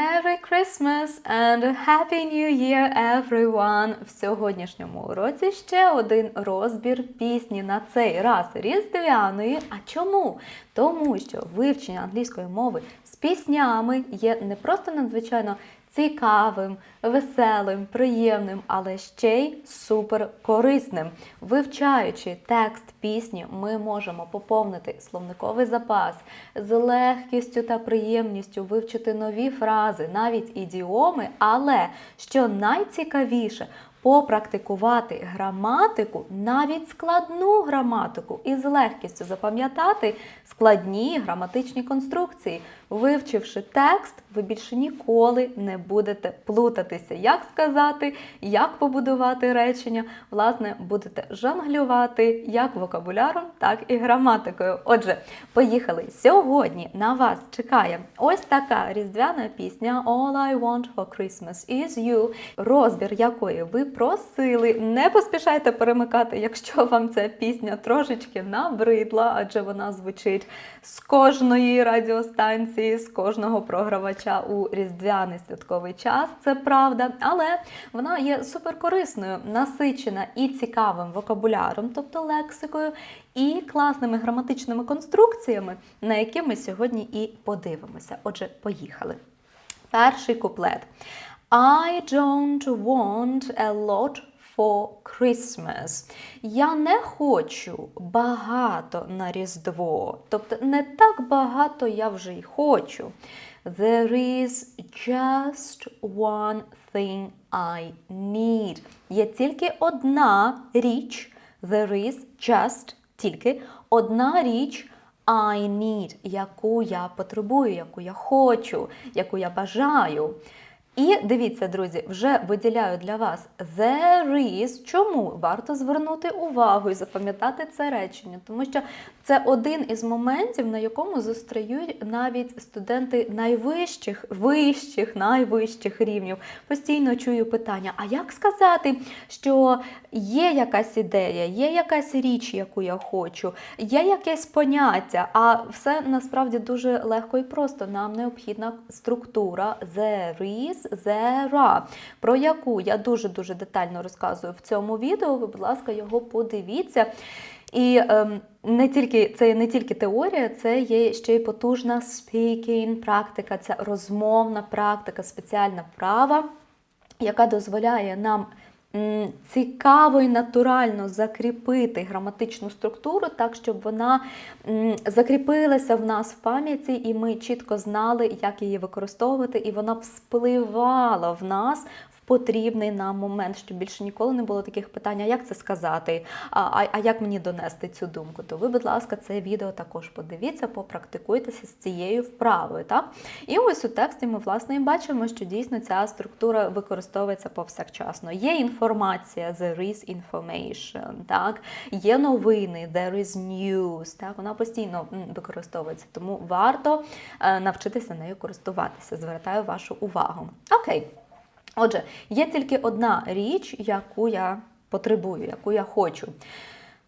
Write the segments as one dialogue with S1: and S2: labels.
S1: Merry Christmas and Happy New Year, everyone! В сьогоднішньому уроці ще один розбір пісні на цей раз різдвяної. А чому? Тому що вивчення англійської мови з піснями є не просто надзвичайно цікавим, веселим, приємним, але ще й супер корисним. Вивчаючи текст пісні, ми можемо поповнити словниковий запас з легкістю та приємністю вивчити нові фрази, навіть ідіоми, але що найцікавіше, попрактикувати граматику, навіть складну граматику, і з легкістю запам'ятати складні граматичні конструкції. Вивчивши текст, ви більше ніколи не будете плутатися, як сказати, як побудувати речення. Власне, будете жонглювати як вокабуляром, так і граматикою. Отже, поїхали. Сьогодні на вас чекає ось така різдвяна пісня All I want for Christmas is you, розбір якої ви просили. Не поспішайте перемикати, якщо вам ця пісня трошечки набридла, адже вона звучить з кожної радіостанції, з кожного програвача у різдвяний святковий час. Це правда, але вона є суперкорисною, насичена і цікавим вокабуляром, тобто лексикою, і класними граматичними конструкціями, на які ми сьогодні і подивимося. Отже, поїхали. Перший куплет. I don't want a lot for Christmas. Я не хочу багато на Різдво. Тобто не так багато я вже й хочу. There is just one thing I need. Є тільки одна річ. There is just тільки одна річ. I need, яку я потребую, яку я хочу, яку я бажаю. І дивіться, друзі, вже виділяю для вас there is. Чому варто звернути увагу і запам'ятати це речення? Тому що це один із моментів, на якому зустріють навіть студенти найвищих, вищих, найвищих рівнів. Постійно чую питання: а як сказати, що є якась ідея, є якась річ, яку я хочу, є якесь поняття, а все насправді дуже легко і просто. Нам необхідна структура there is, are, про яку я дуже-дуже детально розказую в цьому відео. Ви, будь ласка, його подивіться. І ем, не тільки це не тільки теорія, це є ще й потужна speaking практика, це розмовна практика, спеціальна права, яка дозволяє нам цікаво і натурально закріпити граматичну структуру так, щоб вона закріпилася в нас в пам'яті, і ми чітко знали, як її використовувати, і вона б спливала в нас потрібний нам момент, щоб більше ніколи не було таких питань, а як це сказати, а, а, а як мені донести цю думку, то ви, будь ласка, це відео також подивіться, попрактикуйтеся з цією вправою. Так? І ось у тексті ми власне і бачимо, що дійсно ця структура використовується повсякчасно. Є інформація, there is information, так? є новини, there is news, так? вона постійно використовується, тому варто е, навчитися нею користуватися. Звертаю вашу увагу. Окей. Отже, є тільки одна річ, яку я потребую, яку я хочу.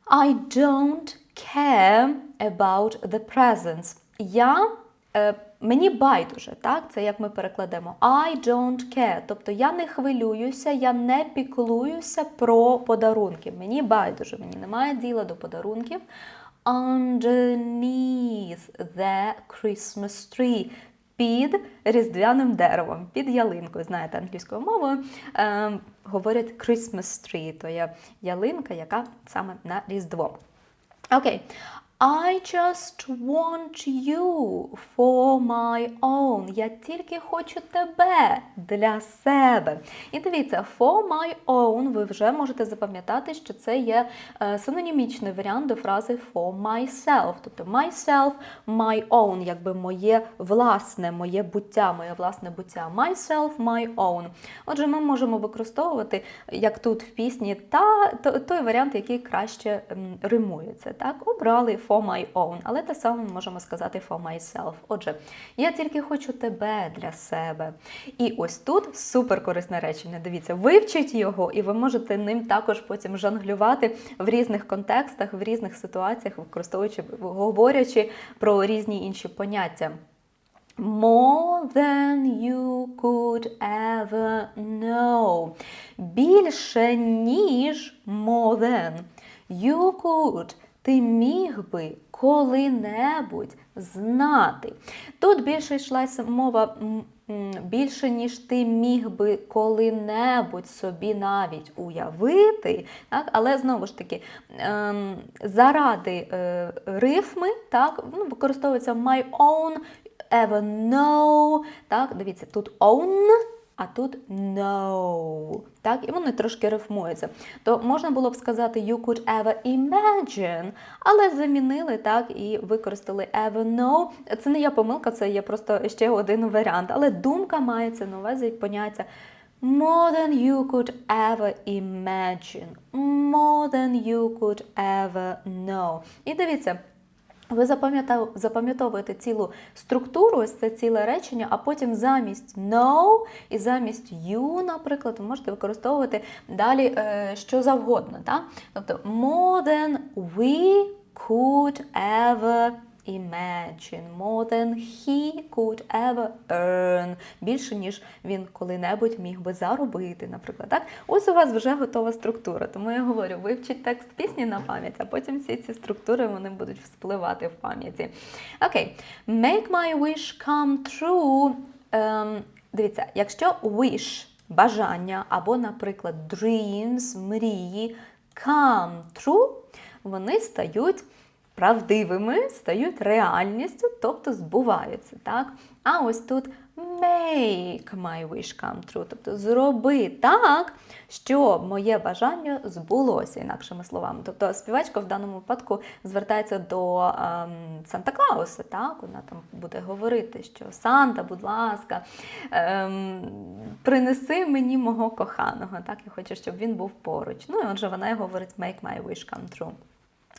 S1: I don't care about the presents. Я, е, мені байдуже, так? Це як ми перекладемо. I don't care. Тобто я не хвилююся, я не піклуюся про подарунки. Мені байдуже, мені немає діла до подарунків. Underneath the Christmas tree під різдвяним деревом, під ялинкою. Знаєте, англійською мовою е, говорять Christmas tree, то є ялинка, яка саме на Різдво. Окей. I just want you for my own. Я тільки хочу тебе для себе. І дивіться, for my own ви вже можете запам'ятати, що це є е, синонімічний варіант до фрази for myself. Тобто myself, my own, якби моє власне, моє буття, моє власне буття. Myself, my own. Отже, ми можемо використовувати, як тут в пісні, та той варіант, який краще римується. Так, обрали for my own, але те саме ми можемо сказати for myself. Отже, я тільки хочу тебе для себе. І ось тут супер корисне речення. Дивіться, вивчіть його, і ви можете ним також потім жонглювати в різних контекстах, в різних ситуаціях, використовуючи, говорячи про різні інші поняття. More than you could ever know. Більше, ніж more than. You could. Ти міг би коли-небудь знати. Тут більше йшлася мова більше, ніж ти міг би коли-небудь собі навіть уявити. Так? Але знову ж таки, ем, заради е, рифми так, ну, використовується my own, ever know. Так? Дивіться, тут own. А тут no. Так, і вони трошки рифмуються. То можна було б сказати you could ever imagine, але замінили так і використали ever know. Це не є помилка, це є просто ще один варіант. Але думка мається на увазі поняття more than you could ever imagine, more than you could ever know. І дивіться. Ви запам'ятовуєте цілу структуру, ось це ціле речення, а потім замість no і замість you, наприклад, ви можете використовувати далі е, що завгодно. Так? Тобто more than we could ever imagine, more than he could ever earn. Більше, ніж він коли-небудь міг би заробити, наприклад. Так? Ось у вас вже готова структура. Тому я говорю, вивчіть текст пісні на пам'ять, а потім всі ці структури вони будуть вспливати в пам'яті. Окей. Make my wish come true. Ем, дивіться, якщо wish бажання або, наприклад, dreams, мрії, come true, вони стають правдивими, стають реальністю, тобто збуваються. Так? А ось тут make my wish come true, тобто зроби так, щоб моє бажання збулося, інакшими словами. Тобто співачка в даному випадку звертається до ем, Санта Клауса, так? Вона там буде говорити, що Санта, будь ласка, ем, принеси мені мого коханого. Так, я хочу, щоб він був поруч. Ну і отже, вона й говорить make my wish come true.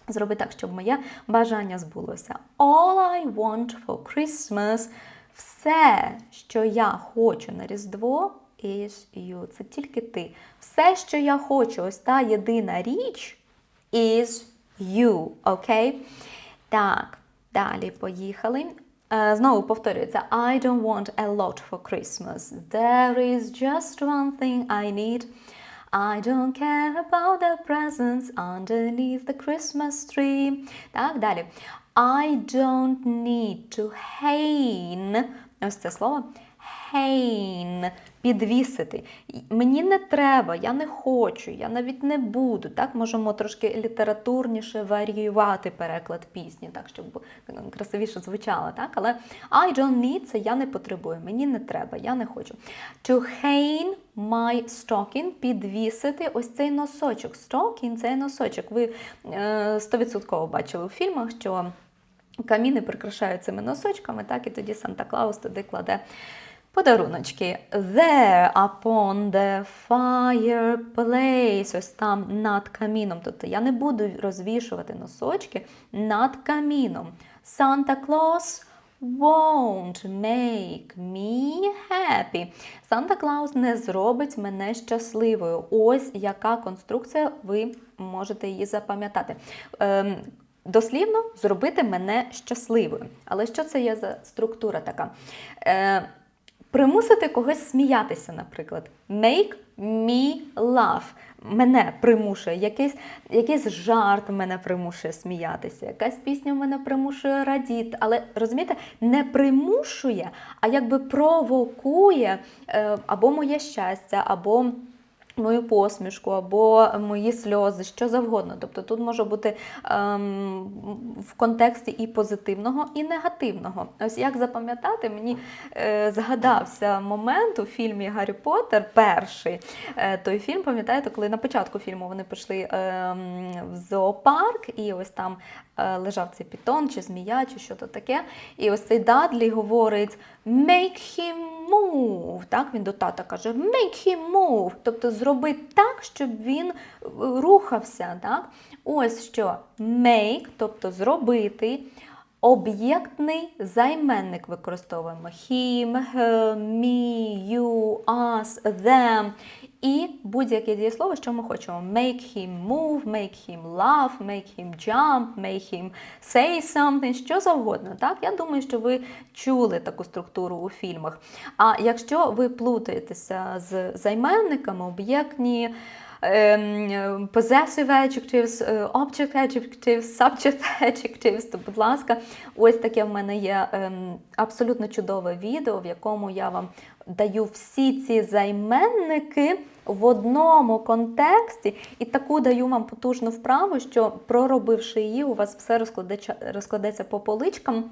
S1: Зроби так, щоб моє бажання збулося. All I want for Christmas все, що я хочу на Різдво, is you. Це тільки ти. Все, що я хочу, ось та єдина річ, is you. Окей? Так, далі поїхали. Е, Знову повторюється: I don't want a lot for Christmas. There is just one thing I need. I don't care about the presents underneath the Christmas tree. Так, далі. I don't need to hang. Ось це слово. Hang. Підвісити. Мені не треба, я не хочу, я навіть не буду. Так, можемо трошки літературніше варіювати переклад пісні, так, щоб красивіше звучало. Так? Але I don't need це я не потребую, мені не треба, я не хочу. To hang my stocking, підвісити ось цей носочок. Stocking – це носочок. Ви е, 100% бачили у фільмах, що каміни прикрашають цими носочками, так, і тоді Санта-Клаус туди кладе подаруночки. There upon the fireplace, ось там над каміном. Тобто я не буду розвішувати носочки над каміном. Santa Claus won't make me happy. Санта Клаус не зробить мене щасливою. Ось яка конструкція, ви можете її запам'ятати. Ем, дослівно зробити мене щасливою. Але що це є за структура така? Е, примусити когось сміятися, наприклад. Make me laugh. Мене примушує, якийсь, якийсь жарт мене примушує сміятися, якась пісня мене примушує радіти. Але розумієте, не примушує, а якби провокує е, або моє щастя, або мою посмішку, або мої сльози, що завгодно. Тобто тут може бути ем, в контексті і позитивного, і негативного. Ось як запам'ятати, мені е, згадався момент у фільмі Гаррі Поттер, перший е, той фільм, пам'ятаєте, коли на початку фільму вони пішли ем, в зоопарк, і ось там е, лежав цей пітон, чи змія, чи що то таке. І ось цей Дадлі говорить make him move. Так, він до тата каже make him move. Тобто зроби так, щоб він е, рухався. Так? Ось що make, тобто зробити. Об'єктний займенник використовуємо him, her, me, you, us, them. І будь-яке дієслово, що ми хочемо. Make him move, make him laugh, make him jump, make him say something, що завгодно. Так? Я думаю, що ви чули таку структуру у фільмах. А якщо ви плутаєтеся з займенниками, об'єктні. ем, Possessive adjectives, е, object adjectives, subject adjectives, то, будь ласка, ось таке в мене є ем, абсолютно чудове відео, в якому я вам даю всі ці займенники в одному контексті, і таку даю вам потужну вправу, що проробивши її, у вас все розкладеться, по поличкам.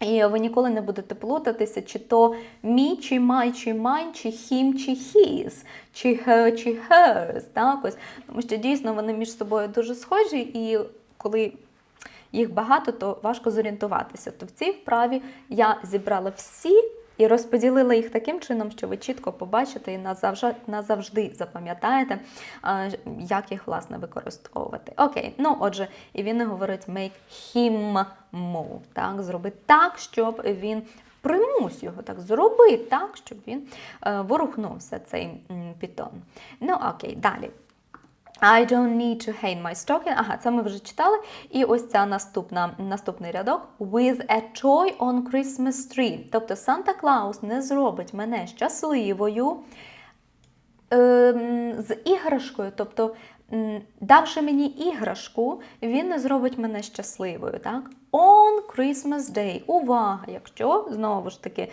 S1: І ви ніколи не будете плутатися, чи то мій, чи май, чи майн, чи хім, чи his, чи her, чи hers. Так? Ось. Тому що дійсно вони між собою дуже схожі, і коли їх багато, то важко зорієнтуватися. То в цій вправі я зібрала всі і розподілила їх таким чином, що ви чітко побачите і назавжди, запам'ятаєте, як їх власне використовувати. Окей, ну отже, і він говорить make him move. Так, зроби так, щоб він. Примусь його так, зроби так, щоб він е, ворухнувся, цей м, питон. Ну окей, далі. I don't need to hang my stocking. Ага, це ми вже читали. І ось ця наступна, наступний рядок. With a toy on Christmas tree. Тобто Санта Клаус не зробить мене щасливою ем, з іграшкою. Тобто, давши мені іграшку, він не зробить мене щасливою. Так? On Christmas Day. Увага! Якщо знову ж таки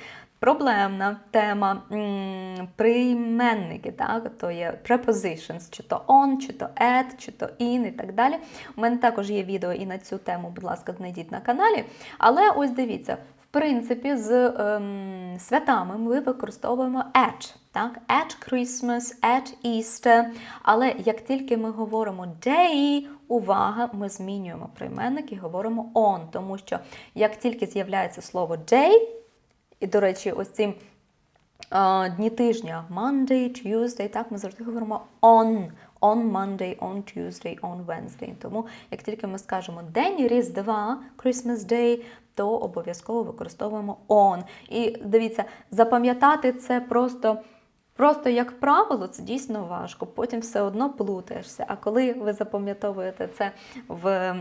S1: проблемна тема прийменники, так? то є prepositions, чи то on, чи то at, чи то in і так далі. У мене також є відео і на цю тему, будь ласка, знайдіть на каналі. Але ось дивіться, в принципі, з ем, святами ми використовуємо at. Так, at Christmas, at Easter. Але як тільки ми говоримо day, увага, ми змінюємо прийменник і говоримо on, тому що як тільки з'являється слово day, і, до речі, ось ці е, дні тижня Monday, Tuesday, так, ми завжди говоримо on. On Monday, on Tuesday, on Wednesday. Тому як тільки ми скажемо День Різдва, Christmas Day, то обов'язково використовуємо on. І дивіться, запам'ятати це просто. Просто як правило, це дійсно важко. Потім все одно плутаєшся. А коли ви запам'ятовуєте це в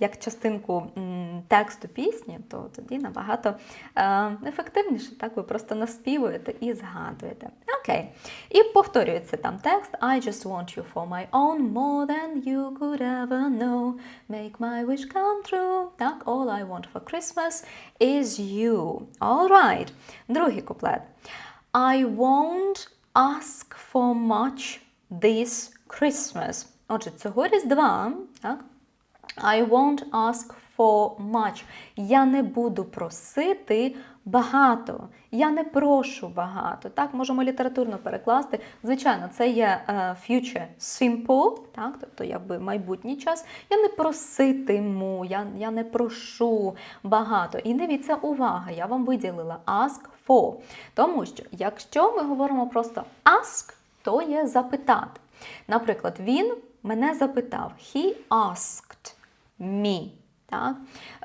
S1: як частинку тексту пісні, то тоді набагато е, ефективніше. Так ви просто наспівуєте і згадуєте. Окей. І повторюється там текст: I just want you for my own more than you could ever know. Make my wish come true. Так, all I want for Christmas is you. All right. Другий куплет. I won't ask for much this Christmas. Отже, цього Різдва, так? I won't ask for much. Я не буду просити багато. Я не прошу багато. Так, можемо літературно перекласти. Звичайно, це є е, future simple, так, тобто якби майбутній час. Я не проситиму, я, я не прошу багато. І дивіться, увага, я вам виділила ask for. Тому що, якщо ми говоримо просто ask, то є запитати. Наприклад, він мене запитав. He asked me. Так?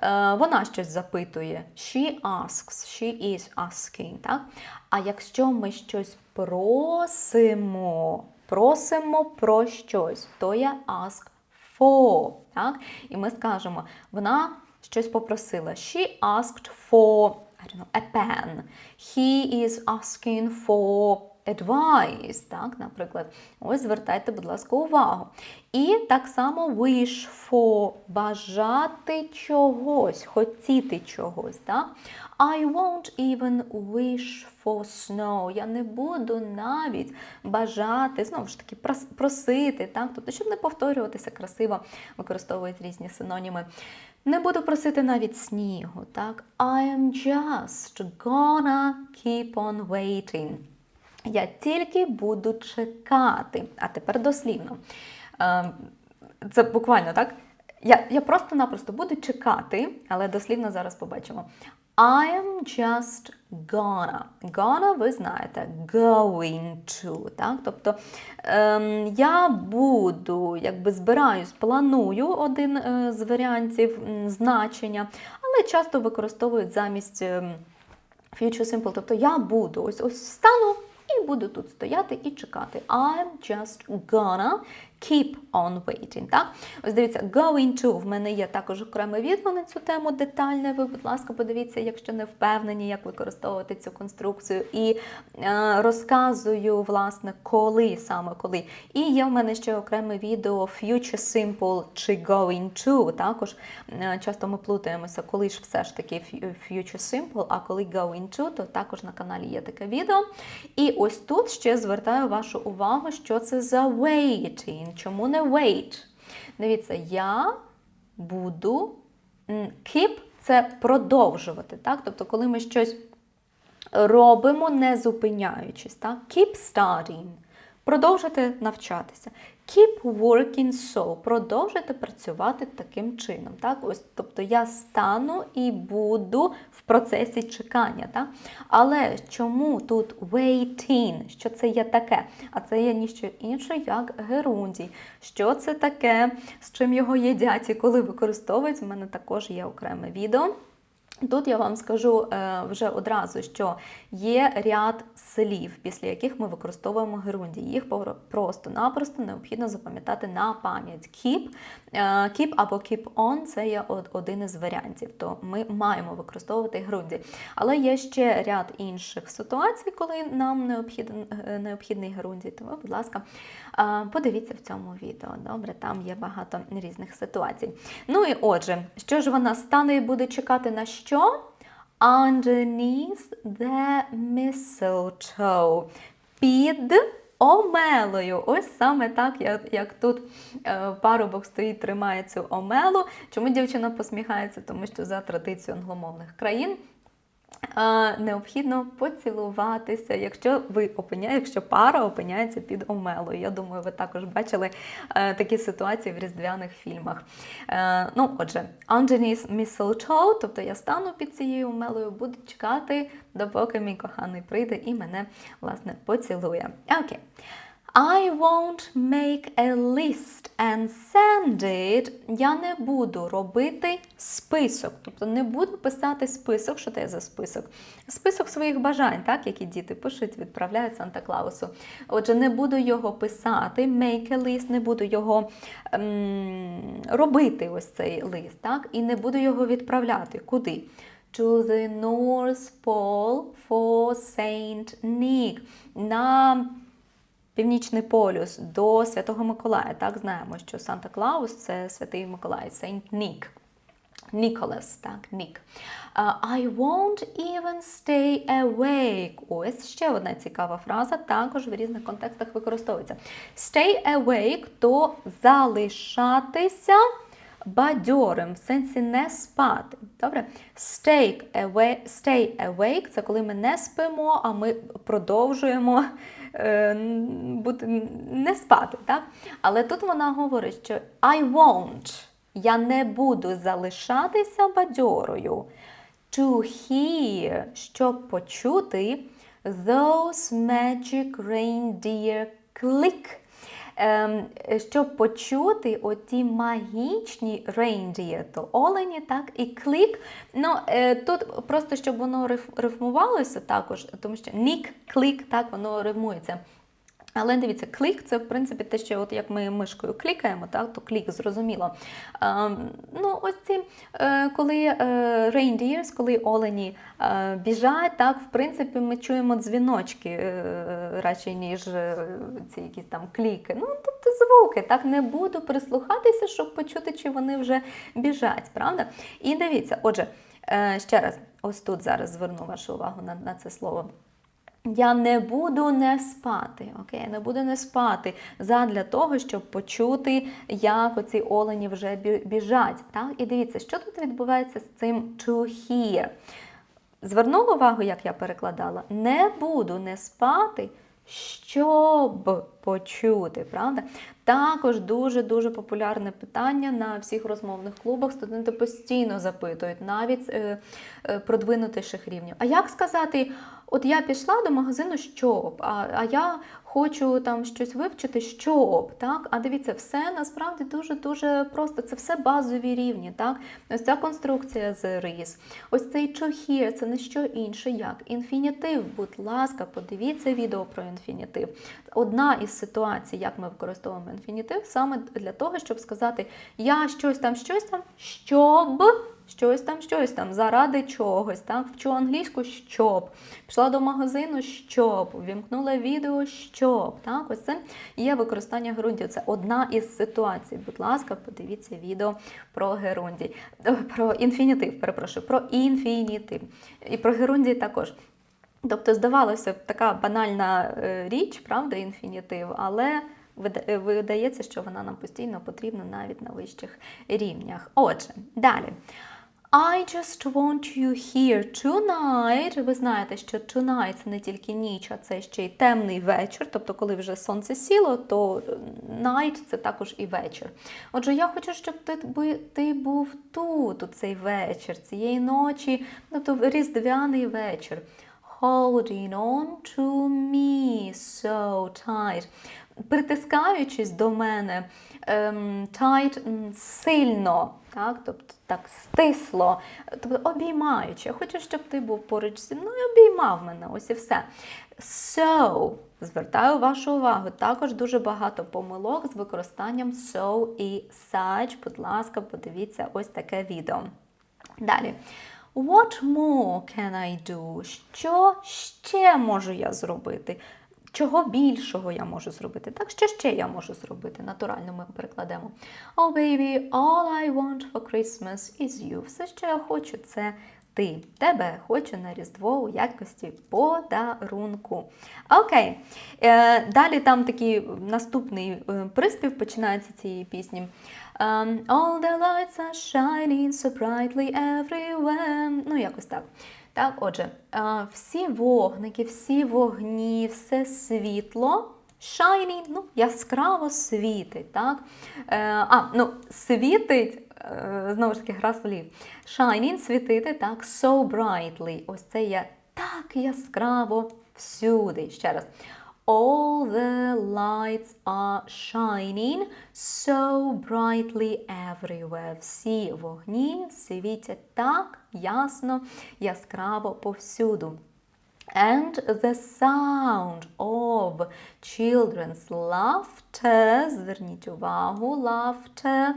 S1: Е, вона щось запитує. She asks, she is asking. Так? А якщо ми щось просимо, просимо про щось, то є ask for. Так? І ми скажемо, вона щось попросила. She asked for I don't know, a pen. He is asking for advice, так, наприклад. Ось звертайте, будь ласка, увагу. І так само wish for бажати чогось, хотіти чогось. Так? I won't even wish for snow. Я не буду навіть бажати, знову ж таки, просити, так? тобто, щоб не повторюватися красиво, використовують різні синоніми. Не буду просити навіть снігу, так? I am just gonna keep on waiting. Я тільки буду чекати. А тепер дослівно. Е, Це буквально так. Я, я просто-напросто буду чекати, але дослівно зараз побачимо. I am just gonna. Gonna, ви знаєте, going to. Так? Тобто ем, я буду, якби збираюсь, планую один е, з варіантів значення, але часто використовують замість ем, future simple. Тобто я буду, ось ось стану і буду тут стояти і чекати. I'm just gonna keep on waiting. Так? Ось дивіться, going to в мене є також окреме відео на цю тему детальне. Ви, будь ласка, подивіться, якщо не впевнені, як використовувати цю конструкцію. І е, розказую, власне, коли саме коли. І є в мене ще окреме відео future simple чи going to. Також е, часто ми плутаємося, коли ж все ж таки future simple, а коли going to, то також на каналі є таке відео. І ось тут ще звертаю вашу увагу, що це за waiting. Чому не wait? Дивіться, я буду keep це продовжувати. Так? Тобто, коли ми щось робимо, не зупиняючись. Так? Keep studying. Продовжити навчатися. Keep working so. Продовжуйте працювати таким чином. Так? Ось, тобто я стану і буду в процесі чекання. Так? Але чому тут waiting? Що це є таке? А це є ніщо інше, як герундій. Що це таке, з чим його їдять і коли використовують? У мене також є окреме відео. Тут я вам скажу е, вже одразу, що є ряд слів, після яких ми використовуємо герундії. Їх просто-напросто необхідно запам'ятати на пам'ять. Keep, е, keep або keep on це є один із варіантів. То ми маємо використовувати герундії. Але є ще ряд інших ситуацій, коли нам необхіден, е, необхідний герундій. Тому, будь ласка, подивіться в цьому відео. Добре, там є багато різних ситуацій. Ну і отже, що ж вона стане і буде чекати на що? Underneath the mistletoe. Під омелою. Ось саме так, як, як тут е, парубок стоїть, тримає цю омелу. Чому дівчина посміхається? Тому що за традицією англомовних країн необхідно поцілуватися, якщо ви опиня... якщо пара опиняється під омелою. Я думаю, ви також бачили е, такі ситуації в різдвяних фільмах. Е, ну, отже, underneath mistletoe, тобто я стану під цією омелою, буду чекати, допоки мій коханий прийде і мене власне поцілує. Окей. I won't make a list and send it. Я не буду робити список, тобто не буду писати список. Що це за список? Список своїх бажань, так, які діти пишуть, відправляють Санта Клаусу. Отже, не буду його писати, make a list, не буду його ем, робити ось цей лист, так, і не буду його відправляти. Куди? To the North Pole for Saint Nick. На Північний полюс до Святого Миколая. Так знаємо, що Санта Клаус це Святий Миколай, Saint Нік. Ніколас, так, Нік. I won't even stay awake. Ось ще одна цікава фраза, також в різних контекстах використовується. Stay awake то залишатися бадьорим, в сенсі не спати. Добре? Stay awake, stay awake це коли ми не спимо, а ми продовжуємо е, бути, не спати. Так? Але тут вона говорить, що I won't. Я не буду залишатися бадьорою. To hear, щоб почути those magic reindeer click. Ем, щоб почути оті магічні reindeer, то олені, так, і клік. Ну, е, тут просто щоб воно риф- рифмувалося також, тому що нік, клик, так, воно рифмується. Але дивіться, клік це в принципі те, що от як ми мишкою клікаємо, так, то клік зрозуміло. Ем, ну, ось ці, е, коли е, reindeers, коли олені е, біжать, так, в принципі, ми чуємо дзвіночки е, радше, ніж е, ці якісь там кліки. Ну, тобто звуки, так, не буду прислухатися, щоб почути, чи вони вже біжать, правда? І дивіться, отже, е, ще раз, ось тут зараз зверну вашу увагу на, на це слово. Я не буду не спати, окей, не буду не спати задля того, щоб почути, як оці олені вже біжать. Так? І дивіться, що тут відбувається з цим hear. Звернула увагу, як я перекладала? Не буду не спати, щоб почути, правда? Також дуже-дуже популярне питання на всіх розмовних клубах. Студенти постійно запитують, навіть е, е, продвинутіших рівнів. А як сказати От я пішла до магазину, щоб, а, а я хочу там щось вивчити, щоб. Так? А дивіться, все насправді дуже-дуже просто. Це все базові рівні. Так? Ось ця конструкція з рис. Ось цей hear, це не що інше, як інфінітив. Будь ласка, подивіться відео про інфінітив. Одна із ситуацій, як ми використовуємо інфінітив, саме для того, щоб сказати я щось там, щось там, щоб. Щось там, щось там, заради чогось. Так? Вчу англійську, щоб. Пішла до магазину, щоб. Вімкнула відео, щоб. Так? Ось це є використання ґрунтів. Це одна із ситуацій. Будь ласка, подивіться відео про герундій. Про інфінітив, перепрошую, про інфінітив. І про герундій також. Тобто, здавалося б, така банальна е, річ, правда, інфінітив, але е, видається, що вона нам постійно потрібна навіть на вищих рівнях. Отже, далі. I just want you here tonight. Ви знаєте, що tonight це не тільки ніч, а це ще й темний вечір. Тобто, коли вже сонце сіло, то night це також і вечір. Отже, я хочу, щоб ти, ти був тут у цей вечір, цієї ночі, тобто різдвяний вечір. Holding on to me so tight. Притискаючись до мене ем, tight сильно, так, тобто так стисло, тобто обіймаючи. Я хочу, щоб ти був поруч зі мною обіймав мене. Ось і все. So, звертаю вашу увагу, також дуже багато помилок з використанням so і such. Будь ласка, подивіться ось таке відео. Далі. What more can I do? Що ще можу я зробити? Чого більшого я можу зробити? Так, що ще я можу зробити? Натурально ми перекладемо. Oh, baby, all I want for Christmas is you. Все, що я хочу, це ти. Тебе хочу на Різдво у якості подарунку. Окей. Е, далі там такий наступний е, приспів починається цієї пісні. Um, all the lights are shining so brightly everywhere. Ну, якось так. Так, отже, е, всі вогники, всі вогні, все світло. Shiny, ну, яскраво світить, так? Е, а, ну, світить, е, знову ж таки, гра слів. Shining, світити, так, so brightly. Ось це є так яскраво всюди. Ще раз. All the lights are shining so brightly everywhere. Всі вогні світять так ясно, яскраво повсюду. And the sound of children's laughter, зверніть увагу, laughter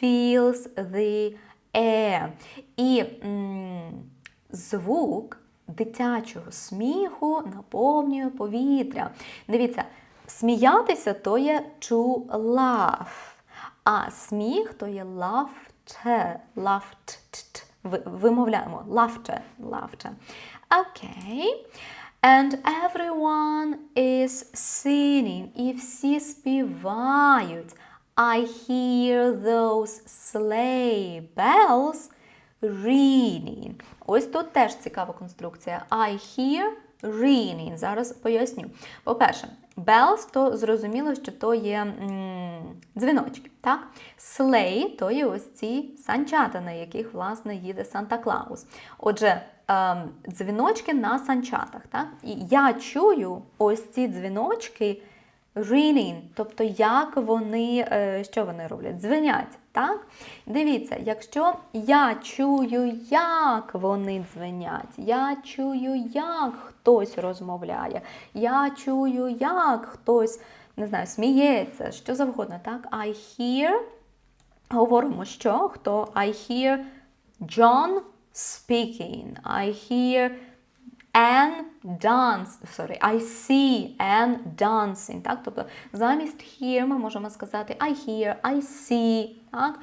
S1: fills the air. І м, звук дитячого сміху наповнює повітря. Дивіться, сміятися то є to laugh, а сміх то є. Ви- Вимовляємо laughter. Окей. And everyone is singing. І всі співають. I hear those sleigh bells ringing. Ось тут теж цікава конструкція. I hear ringing. Зараз поясню. По-перше, bells, то зрозуміло, що то є м, дзвіночки. Так? Sleigh – то є ось ці санчата, на яких, власне, їде Санта-Клаус. Отже, ем, дзвіночки на санчатах. Так? І я чую ось ці дзвіночки ringing, тобто як вони, е, що вони роблять? Дзвенять. Так? Дивіться, якщо я чую, як вони дзвенять, я чую, як хтось розмовляє, я чую, як хтось не знаю, сміється, що завгодно, так? I hear, говоримо, що хто I hear John speaking, I hear Anne dance, sorry, I see Anne dancing. Так? Тобто замість hear ми можемо сказати I hear, I see. Так?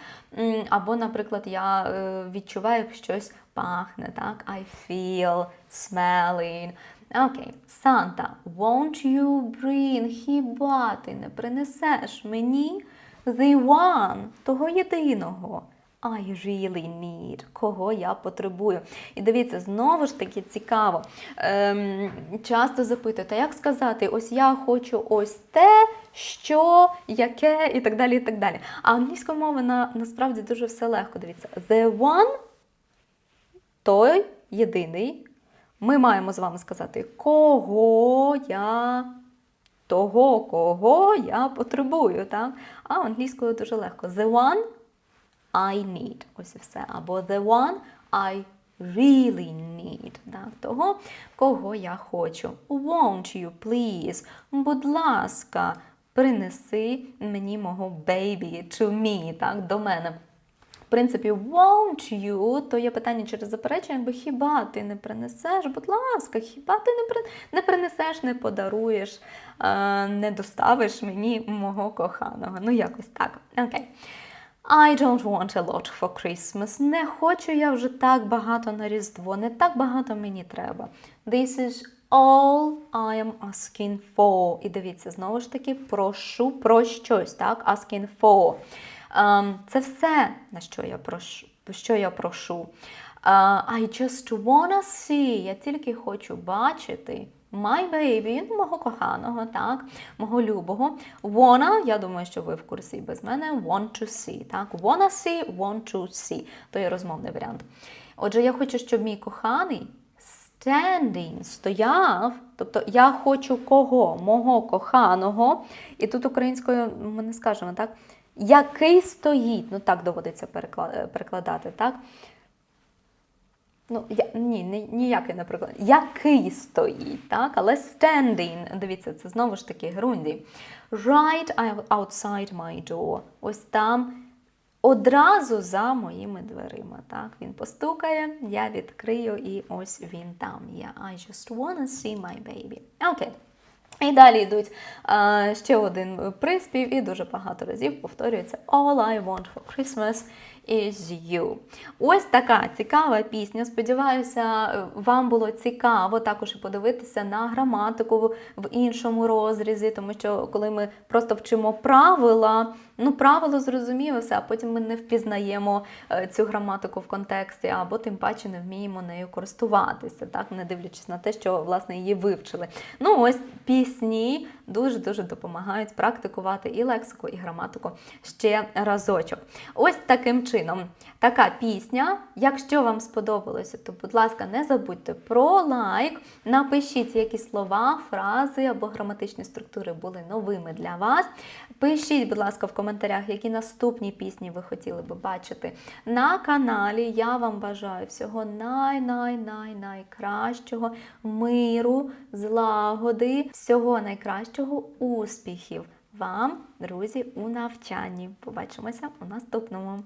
S1: Або, наприклад, я е, відчуваю, як щось пахне. Так? I feel, smelling. Окей, Санта, won't you bring, хіба ти не принесеш мені the one, того єдиного. I really need, кого я потребую. І дивіться, знову ж таки цікаво. Ем, часто запитують, а як сказати, ось я хочу ось те, що, яке, і так далі. і так далі. А англійською мовою на, насправді дуже все легко. Дивіться, the one той єдиний, Ми маємо з вами сказати, кого я того, кого я потребую. Так? А англійською дуже легко. The one I need. Ось і все. Або the one I really need. Так? Того, кого я хочу. Won't you please? Будь ласка, принеси мені мого baby to me, так, до мене. В принципі, won't you, то є питання через заперечення, якби хіба ти не принесеш, будь ласка, хіба ти не, принесеш, не подаруєш, е, не доставиш мені мого коханого. Ну, якось так. Окей. I don't want a lot for Christmas. Не хочу я вже так багато на Різдво, не так багато мені треба. This is all I am asking for. І дивіться, знову ж таки, прошу про щось, так? Asking for. Ем, це все, на що я прошу. Що я прошу. Е, I just wanna see. Я тільки хочу бачити. My baby, ну, мого коханого, так, мого любого. Wanna, я думаю, що ви в курсі без мене. Want to see. Так? Wanna see, want to see. То є розмовний варіант. Отже, я хочу, щоб мій коханий standing стояв. Тобто я хочу кого? Мого коханого. І тут українською ми не скажемо, так? Який стоїть, ну так доводиться перекладати, так? Ну, я, ні, ні, ніякий, наприклад. Який стоїть, так? Але standing, дивіться, це знову ж таки грунді. Right outside my door. Ось там одразу за моїми дверима. Так? Він постукає, я відкрию, і ось він там є. I just wanna see my baby. Окей. І далі йдуть е, ще один приспів, і дуже багато разів повторюється All I want for Christmas is you. Ось така цікава пісня. Сподіваюся, вам було цікаво також і подивитися на граматику в- в іншому розрізі, тому що коли ми просто вчимо правила, ну правило зрозуміло все, а потім ми не впізнаємо е, цю граматику в контексті, або тим паче не вміємо нею користуватися, так не дивлячись на те, що власне її вивчили. Ну ось пісні дуже дуже допомагають практикувати і лексику, і граматику ще разочок. Ось таким чином. Така пісня. Якщо вам сподобалося, то, будь ласка, не забудьте про лайк. Напишіть, які слова, фрази або граматичні структури були новими для вас. Пишіть, будь ласка, в коментарях, які наступні пісні ви хотіли би бачити на каналі. Я вам бажаю всього най-най-най найкращого миру, злагоди, всього найкращого, успіхів вам, друзі, у навчанні. Побачимося у наступному.